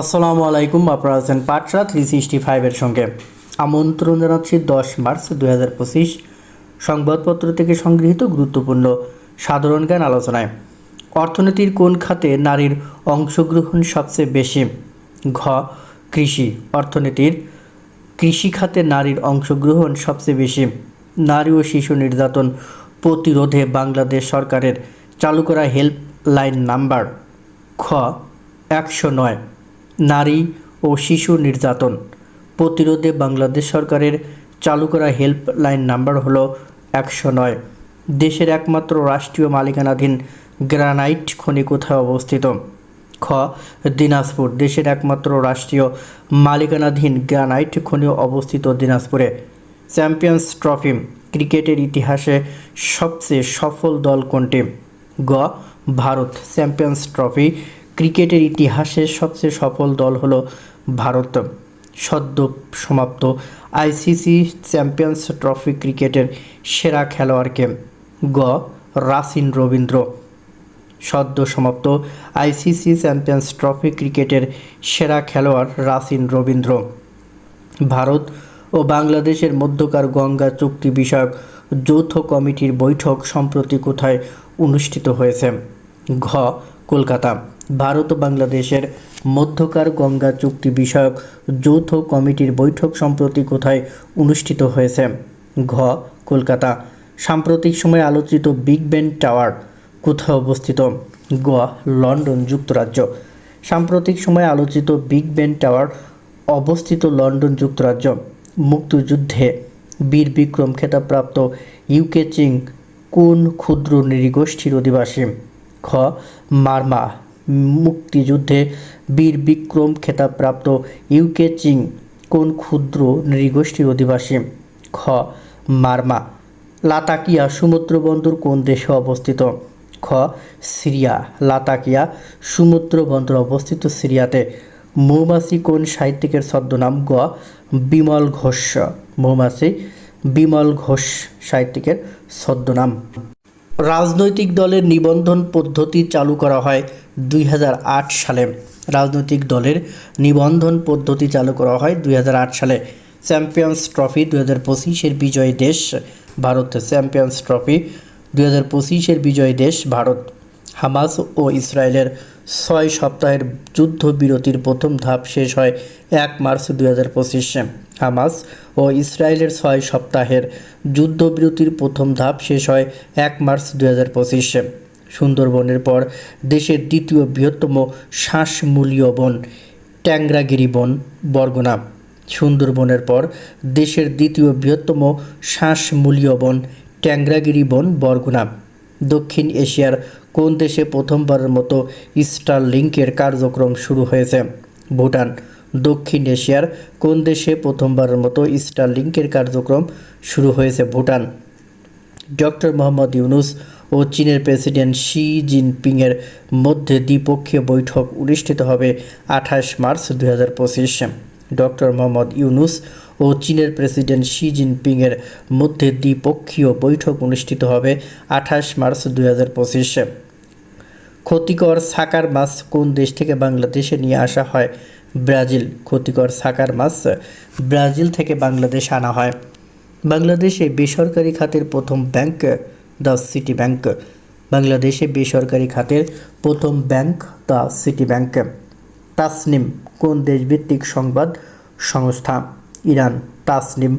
আসসালামু আলাইকুম, আপনারা আছেন পাটরা থ্রি সিক্সটি ফাইভের সঙ্গে। আমন্ত্রণ জানাচ্ছি দশ মার্চ দুই হাজার পঁচিশ সংবাদপত্র থেকে সংগৃহীত গুরুত্বপূর্ণ সাধারণ জ্ঞান আলোচনায়। অর্থনীতির কোন খাতে নারীর অংশগ্রহণ সবচেয়ে বেশি? ঘ, কৃষি। অর্থনীতির কৃষি খাতে নারীর অংশগ্রহণ সবচেয়ে বেশি। নারী ও শিশু নির্যাতন প্রতিরোধে বাংলাদেশ সরকারের চালু করা হেল্পলাইন নাম্বার। খ, একশো নয়। নারী ও শিশু নির্যাতন। প্রতিরোধে বাংলাদেশ সরকারের চালু করা হেল্পলাইন নাম্বার হলো একশো নয়। দেশের একমাত্র রাষ্ট্রীয় মালিকানাধীন গ্রানাইট খনি কোথায় অবস্থিত? খ. দিনাজপুর, দেশের একমাত্র রাষ্ট্রীয় মালিকানাধীন গ্রানাইট খনি অবস্থিত দিনাজপুরে। চ্যাম্পিয়ন্স ট্রফি, ক্রিকেটের ইতিহাসে সবচেয়ে সফল দল কোনটি? গ. ভারত, চ্যাম্পিয়ন্স ট্রফি ক্রিকেটের ইতিহাসে সবচেয়ে সফল দল হলো ভারত। সদ্য সমাপ্ত আইসিসি চ্যাম্পিয়ন্স ট্রফি ক্রিকেটের সেরা খেলোয়াড়কে গ. রাসিন রবীন্দ্র। সদ্য সমাপ্ত আইসিসি চ্যাম্পিয়ন্স ট্রফি ক্রিকেটের সেরা খেলোয়াড় রাসিন রবীন্দ্র। ভারত ও বাংলাদেশের মধ্যকার গঙ্গা চুক্তি বিষয়ক যৌথ কমিটির বৈঠক সম্প্রতি কোথায় অনুষ্ঠিত হয়েছে? ঘ. কলকাতা। ভারত ও বাংলাদেশের মধ্যকার গঙ্গা চুক্তি বিষয়ক যৌথ কমিটির বৈঠক সম্প্রতি কোথায় অনুষ্ঠিত হয়েছে? ঘ. কলকাতা। সাম্প্রতিক সময়ে আলোচিত বিগ বেন টাওয়ার কোথায় অবস্থিত? গ. লন্ডন, যুক্তরাজ্য। সাম্প্রতিক সময়ে আলোচিত বিগ বেন টাওয়ার অবস্থিত লন্ডন, যুক্তরাজ্য। মুক্তিযুদ্ধে বীর বিক্রম খেতাবপ্রাপ্ত ইউকে চিং কোন ক্ষুদ্র নৃগোষ্ঠীর অধিবাসী? খ মারমা। মুক্তিযুদ্ধে বীর বিক্রম খেতাবপ্রাপ্ত ইউকে চিং, কোন ক্ষুদ্র নৃগোষ্ঠীর অধিবাসী? খ. মারমা। লাতাকিয়া সমুদ্র বন্দর কোন দেশে অবস্থিত? খ. সিরিয়া। লাতাকিয়া সমুদ্র বন্দর অবস্থিত সিরিয়াতে। মৌমাছি কোন সাহিত্যিকের ছদ্মনাম? গ. বিমল ঘোষ। মৌমাছি বিমল ঘোষ সাহিত্যিকের ছদ্মনাম। রাজনৈতিক দলের নিবন্ধন পদ্ধতি চালু করা হয়। দুই হাজার আট সালে রাজনৈতিক দলের নিবন্ধন পদ্ধতি চালু করা হয় দুই হাজার আট সালে। চ্যাম্পিয়ন্স ট্রফি দুই হাজার পঁচিশের বিজয়ী দেশ ভারত। চ্যাম্পিয়ন্স ট্রফি দুই হাজার পঁচিশের বিজয়ী দেশ ভারত। হামাস ও ইসরায়েলের ছয় সপ্তাহের যুদ্ধবিরতির প্রথম ধাপ শেষ হয় এক মার্চ দুই হাজার পঁচিশে। হামাস ও ইসরায়েলের ছয় সপ্তাহের যুদ্ধবিরতির প্রথম ধাপ শেষ হয় এক মার্চ দুই হাজার পঁচিশে। সুন্দরবনের পর দেশের দ্বিতীয় বৃহত্তম শ্বাসমূলীয় বন ট্যাংরাগিরি বন, বরগুনা। সুন্দরবনের পর দেশের দ্বিতীয় বৃহত্তম শ্বাসমূলীয় বন ট্যাংরাগিরি বন, বরগুনা। দক্ষিণ এশিয়ার কোন দেশে প্রথমবারের মতো স্টার লিঙ্কের কার্যক্রম শুরু হয়েছে? ভুটান। দক্ষিণ এশিয়ার কোন দেশে প্রথমবারের মতো স্টার লিঙ্কের কার্যক্রম শুরু হয়েছে? ভুটান। ডক্টর মোহাম্মদ ইউনুস ও চীনের প্রেসিডেন্ট শি জিনপিংয়ের মধ্যে দ্বিপক্ষীয় বৈঠক অনুষ্ঠিত হবে আঠাশ মার্চ হাজার পঁচিশে। ডক্টর মোহাম্মদ ইউনুস ও চীনের প্রেসিডেন্ট শি জিনপিংয়ের মধ্যে দ্বিপক্ষীয় বৈঠক অনুষ্ঠিত হবে আঠাশ মার্চ হাজার পঁচিশে। ক্ষতিকর সাকার মাছ কোন দেশ থেকে বাংলাদেশে নিয়ে আসা হয়? ব্রাজিল। ক্ষতিকর সাকার মাছ ব্রাজিল থেকে বাংলাদেশ আনা হয়। বাংলাদেশে বেসরকারি খাতের প্রথম ব্যাংক দ্য সিটি ব্যাংক। বাংলাদেশে বেসরকারি খাতের প্রথম bank the City Bank. Tasnim, কোন দেশভিত্তিক সংবাদ সংস্থা? ইরান। তাসনিম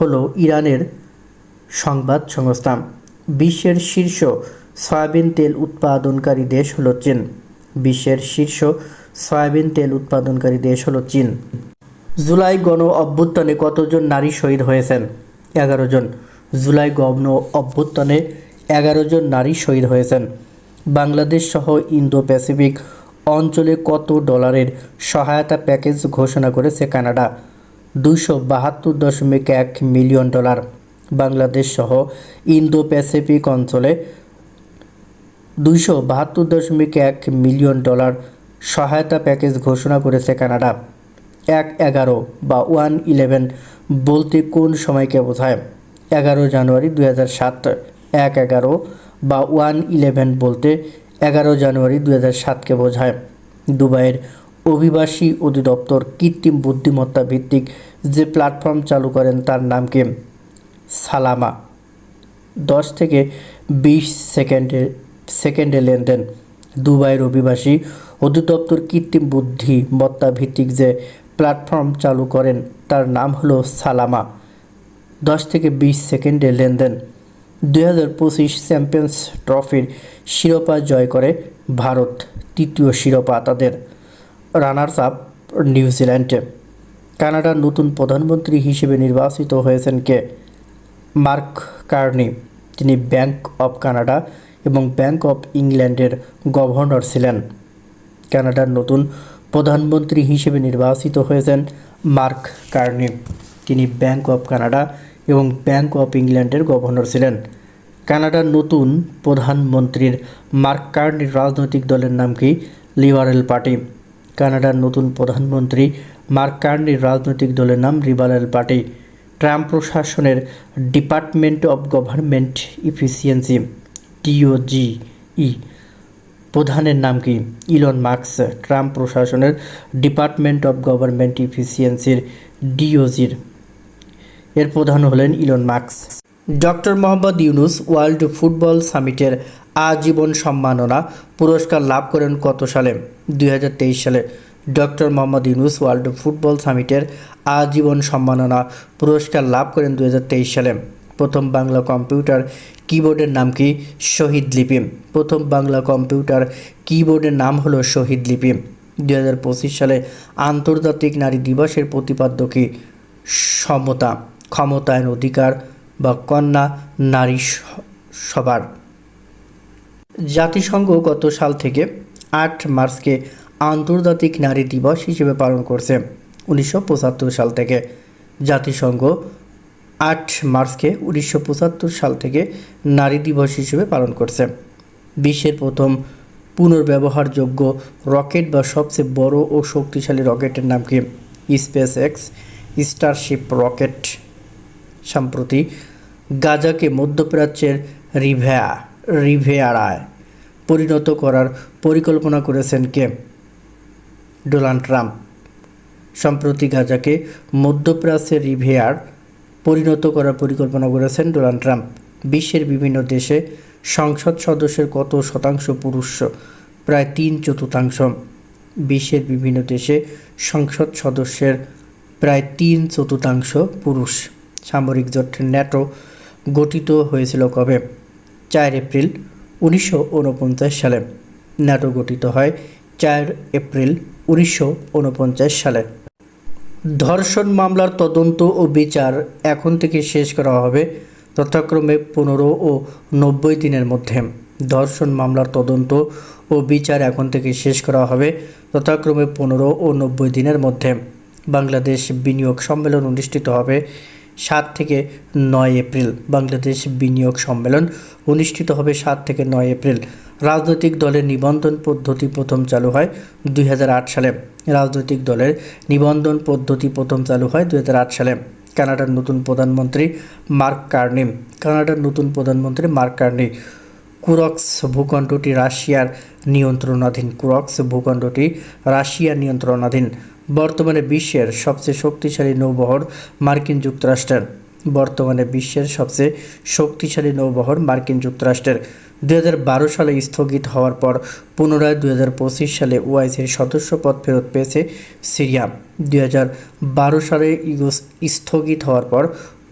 হলো ইরানের সংবাদ সংস্থা। বিশ্বের শীর্ষ সয়াবিন তেল উৎপাদনকারী দেশ হলো চীন। বিশ্বের শীর্ষ সয়াবিন তেল উৎপাদনকারী দেশ হলো চীন। জুলাই গণ অভ্যুত্থানে কতজন নারী শহীদ হয়েছেন? এগারো জন। জুলাই গণ অভ্যুত্থানে এগারো জন নারী শহীদ হয়েছেন। বাংলাদেশ সহ ইন্দো প্যাসিফিক অঞ্চলে কত ডলারের সহায়তা প্যাকেজ ঘোষণা করেছে কানাডা? দুশো বাহাত্তর দশমিক এক মিলিয়ন ডলার। বাংলাদেশ সহ ইন্দো প্যাসিফিক অঞ্চলে দুইশো বাহাত্তর দশমিক এক মিলিয়ন ডলার সহায়তা প্যাকেজ ঘোষণা করেছে কানাডা। এক এগারো বা ওয়ান ইলেভেন বলতে কোন সময়কে বোঝায়? এগারো জানুয়ারি দুই হাজার সাত, এক এগারো বা ওয়ান ইলেভেন বলতে এগারো জানুয়ারি দুই হাজার সাতকে বোঝায়। দুবাইয়ের অভিবাসী অধিদপ্তর কৃত্রিম বুদ্ধিমত্তা ভিত্তিক যে প্ল্যাটফর্ম চালু করেন তার নাম কি? সালামা। দশ থেকে বিশ সেকেন্ডে সেকেন্ডে লেনদেন। দুবাইয়ের অভিবাসী অধিদপ্তর কৃত্রিম বুদ্ধিমত্তা ভিত্তিক যে প্ল্যাটফর্ম চালু করেন তার নাম হলো সালামা। দশ থেকে বিশ সেকেন্ডে লেনদেন। দুই হাজার পঁচিশ চ্যাম্পিয়ন্স ট্রফির শিরোপা জয় করে ভারত, তৃতীয় শিরোপা তাদের। রানার্স আপ নিউজিল্যান্ডে কানাডার নতুন প্রধানমন্ত্রী হিসেবে নির্বাচিত হয়েছেন কে? Mark Carney. তিনি ব্যাংক অফ কানাডা এবং ব্যাংক অফ ইংল্যান্ডের গভর্নর ছিলেন। কানাডার নতুন প্রধানমন্ত্রী হিসেবে নির্বাচিত হয়েছেন মার্ক কার্নি। তিনি ব্যাংক অফ কানাডা এবং ব্যাংক অফ ইংল্যান্ডের গভর্নর ছিলেন। কানাডার নতুন প্রধানমন্ত্রীর মার্ক কার্নির রাজনৈতিক দলের নাম কি? Liberal Party. কানাডার নতুন প্রধানমন্ত্রী মার্ক কার্নির রাজনৈতিক দলের নাম লিবারেল পার্টি। ট্রাম্প প্রশাসনের Department of Government Efficiency DOGE প্রধানের নাম কি? ইলন মার্কস ট্রাম্প প্রশাসনের ডিপার্টমেন্ট অফ গভর্নমেন্ট ইফিসিয়েন্সির ডিওজির এর প্রধান হলেন Elon Musk. Doctor Mohammad Yunus World Football সামিটের আজীবন সম্মাননা পুরস্কার লাভ করেন কত সালে? দুই হাজার তেইশ সালে। Doctor Mohammad Yunus World Football সামিটের আজীবন সম্মাননা পুরস্কার লাভ করেন দুই হাজার তেইশ সালে। প্রথম বাংলা কম্পিউটার কিবোর্ডের নাম কি? শহীদ লিপি। প্রথম বাংলা কম্পিউটার কিবোর্ডের নাম হলো শহীদ লিপি। দুই হাজার পঁচিশ সালে আন্তর্জাতিক নারী দিবসের প্রতিপাদ্য কি? সমতা। ক্ষমতায়ন অধিকার বা কন্যা, নারী সবার। জাতিসংঘ গত সাল থেকে আট মার্চকে আন্তর্জাতিক নারী দিবস হিসেবে পালন করছে। উনিশশো পঁচাত্তর সাল থেকে জাতিসংঘ আট মার্চকে উনিশশো পঁচাত্তর সাল থেকে নারী দিবস হিসেবে পালন করছে। বিশ্বের প্রথম পুনর্ব্যবহারযোগ্য রকেট বা সবচেয়ে বড় ও শক্তিশালী রকেটের নাম কি? Space X Starship rocket. সম্প্রতি গাজাকে মধ্যপ্রাচ্যের রিভেয়া রিভেয়ারায় পরিণত করার পরিকল্পনা করেছেন কে? Donald Trump. সম্প্রতি গাজাকে মধ্যপ্রাচ্যের রিভেয়ার পরিণত করার পরিকল্পনা করেছেন ডোনাল্ড ট্রাম্প। বিশ্বের বিভিন্ন দেশে সংসদ সদস্যের কত শতাংশ পুরুষ, প্রায় তিন চতুর্থাংশ। বিশ্বের বিভিন্ন দেশে সংসদ সদস্যের প্রায় তিন চতুর্থাংশ পুরুষ। সামরিক জোট ন্যাটো গঠিত হয়েছিল কবে? চার এপ্রিল উনিশশো উনপঞ্চাশ সালে। ন্যাটো গঠিত হয় চার এপ্রিল উনিশশো উনপঞ্চাশ সালে। ধর্ষণ মামলার তদন্ত ও বিচার এখন থেকে শেষ করা হবে তথাক্রমে পনেরো ও নব্বই দিনের মধ্যে। ধর্ষণ মামলার তদন্ত ও বিচার এখন থেকে শেষ করা হবে তথাক্রমে পনেরো ও নব্বই দিনের মধ্যে। বাংলাদেশ বিনিয়োগ সম্মেলন অনুষ্ঠিত হবে সাত থেকে নয় এপ্রিল বাংলাদেশ বিনিয়োগ সম্মেলন অনুষ্ঠিত হবে সাত থেকে নয় এপ্রিল। রাজনৈতিক দলের নিবন্ধন পদ্ধতি প্রথম চালু হয় দুই হাজার আট সালে। রাজনৈতিক দলের নিবন্ধন পদ্ধতি প্রথম চালু হয় দুই হাজার আট সালে। কানাডার নতুন প্রধানমন্ত্রী মার্ক কার্নি। কানাডার নতুন প্রধানমন্ত্রী মার্ক কার্নি। কুরক্স ভূখণ্ডটি রাশিয়ার নিয়ন্ত্রণাধীন। কুরক্স ভূখণ্ডটি রাশিয়ার নিয়ন্ত্রণাধীন। বর্তমানে বিশ্বের সবচেয়ে শক্তিশালী নৌবহর মার্কিন যুক্তরাষ্ট্রের। বর্তমানে বিশ্বের সবচেয়ে শক্তিশালী নৌবহর মার্কিন যুক্তরাষ্ট্রের। দু হাজার বারো সালে স্থগিত হওয়ার পর পুনরায় দুই হাজার পঁচিশ সালে ওআইসির সদস্যপদ ফেরত পেয়েছে সিরিয়া। দুই হাজার বারো সালে ইগোস স্থগিত হওয়ার পর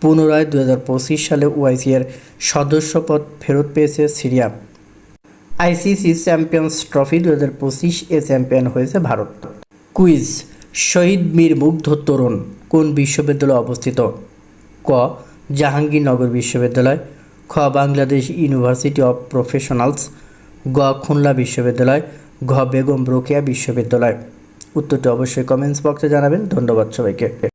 পুনরায় দুই হাজার পঁচিশ সালে ওআইসি এর সদস্যপদ ফেরত পেয়েছে সিরিয়া। আইসিসি চ্যাম্পিয়ন্স ট্রফি দু হাজার পঁচিশ এ চ্যাম্পিয়ন হয়েছে ভারত। কুইজ। শহীদ মীর মুগ্ধ তরুণ কোন বিশ্ববিদ্যালয়ে অবস্থিত? ক. জাহাঙ্গীরনগর বিশ্ববিদ্যালয়। খ. Bangladesh University of Professionals. গ. খুলনা বিশ্ববিদ্যালয়। ঘ. বেগম রোকেয়া বিশ্ববিদ্যালয়। উত্তরটি অবশ্যই কমেন্টস বক্সে জানাবেন। ধন্যবাদ সবাইকে।